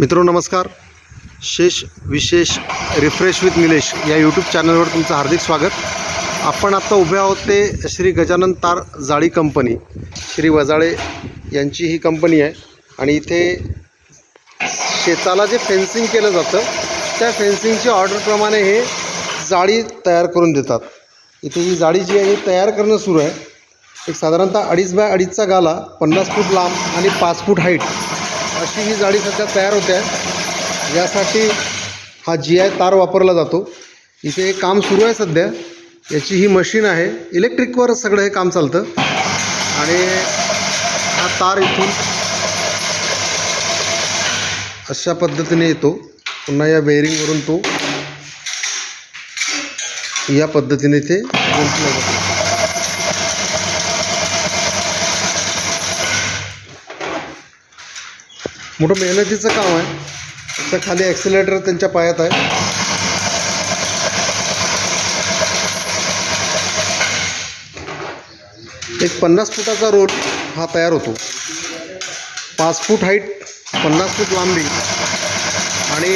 मित्रो नमस्कार. शेष विशेष रिफ्रेश विथ निलेश या यूट्यूब चॅनलवर तुमचं हार्दिक स्वागत. आपण आत्ता उभे आहोत ते श्री गजानन तार जाळी कंपनी श्री वजाळे यांची ही कंपनी आहे. आणि इथे शेताला जे फेन्सिंग केलं जातं त्या फेन्सिंगच्या ऑर्डरप्रमाणे हे जाळी तयार करून देतात. इथे ही जाळी जी आहे ही तयार करणं सुरू आहे. एक साधारणतः अडीच बाय अडीचचा गाला पन्नास फूट लांब आणि पाच फूट हाईट अशी ही जाळी सध्या तयार होते. आहे यासाठी हा जी आय तार वापरला जातो. इथे एक काम सुरू आहे सध्या. याची ही मशीन आहे. इलेक्ट्रिकवर सगळं हे काम चालतं. आणि हा तार इथून अशा पद्धतीने येतो. पुन्हा या बेअरिंगवरून तो या पद्धतीने ते गुंतला जातो. मोठं मेहनतीचं काम आहे. त्याच्याखाली ॲक्सिलेटर त्यांच्या पायात आहे. एक पन्नास फुटाचा रोड हा तयार होतो. पाच फूट हाईट पन्नास फूट लांबी. आणि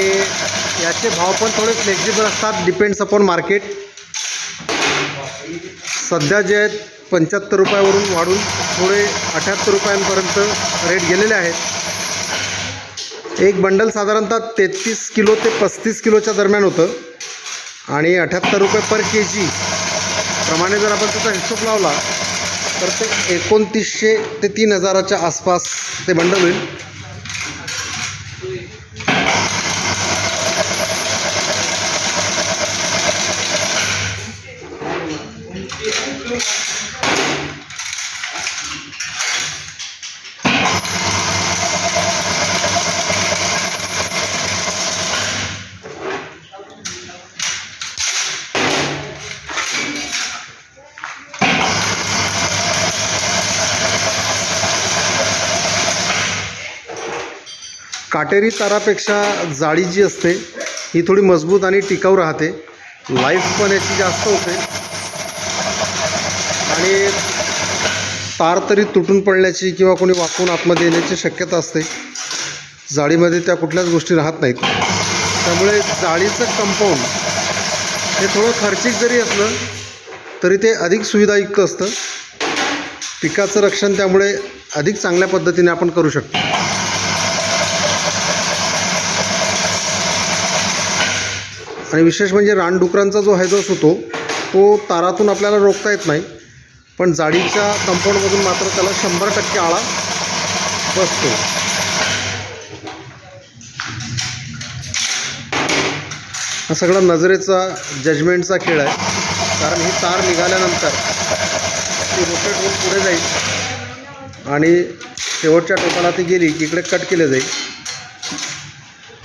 याचे भाव पण थोडे फ्लेक्झिबल असतात डिपेंड्स अपॉन मार्केट सध्या जे आहेत पंच्याहत्तर रुपयावरून वाढून थोडे अठ्याहत्तर रुपयांपर्यंत रेट गेलेले आहेत. एक बंडल साधारणतः तेहतीस किलो ते पस्तीस किलोच्या दरम्यान होतं. आणि अठ्याहत्तर रुपये पर के जी प्रमाणे जर आपण त्याचा हिशोब लावला तर ते एकोणतीसशे ते तीन हजाराच्या आसपास ते बंडल होईल. काटेरी तारापेक्षा जाळी जी असते ही थोडी मजबूत आणि टिकाऊ राहते. लाईफ पण याची जास्त होते. आणि तार तरी तुटून पडण्याची किंवा कोणी वाकून आतमध्ये येण्याची शक्यता असते. जाळीमध्ये त्या कुठल्याच गोष्टी राहत नाहीत. त्यामुळे जाळीचं कंपाऊंड हे थोडं खर्चिक जरी असलं तरी ते अधिक सुविधायुक्त असतं. पिकाचं रक्षण त्यामुळे अधिक चांगल्या पद्धतीने आपण करू शकतो. आणि विशेष म्हणजे रानडुकरांचा जो हैदोस होतो तो तारातून आपल्याला रोखता येत नाही. पण जाळीच्या कंपाऊंडमधून मात्र त्याला शंभर टक्के आळा बसतो. हा सगळा नजरेचा जजमेंटचा खेळ आहे. कारण ही तार निघाल्यानंतर ती रोटेट होऊन पुढे जाईल. आणि शेवटच्या टोकाला ती गेली की इकडे कट केले जाईल.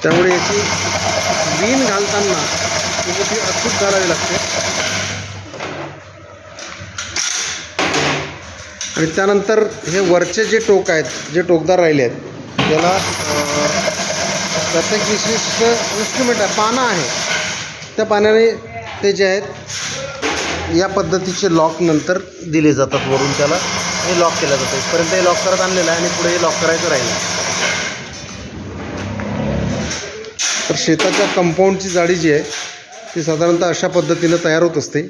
त्यामुळे याची बीन घालताना ती अचूक घालावी लागते. आणि त्यानंतर हे वरचे जे टोक आहेत जे टोकदार राहिले आहेत त्याला प्रत्येक विशिष्ट इन्स्ट्रुमेंट आहे पानं आहे. त्या पाण्याने ते जे आहेत या पद्धतीचे लॉक नंतर दिले जातात वरून त्याला. हे लॉक केलं जातं. इथपर्यंत हे लॉक करत आणलेलं आहे आणि पुढे हे लॉक करायचं राहिलं. तर शेताच्या कंपाऊंडची जाळी जी आहे ती साधारणतः अशा पद्धतीनं तयार होत असते.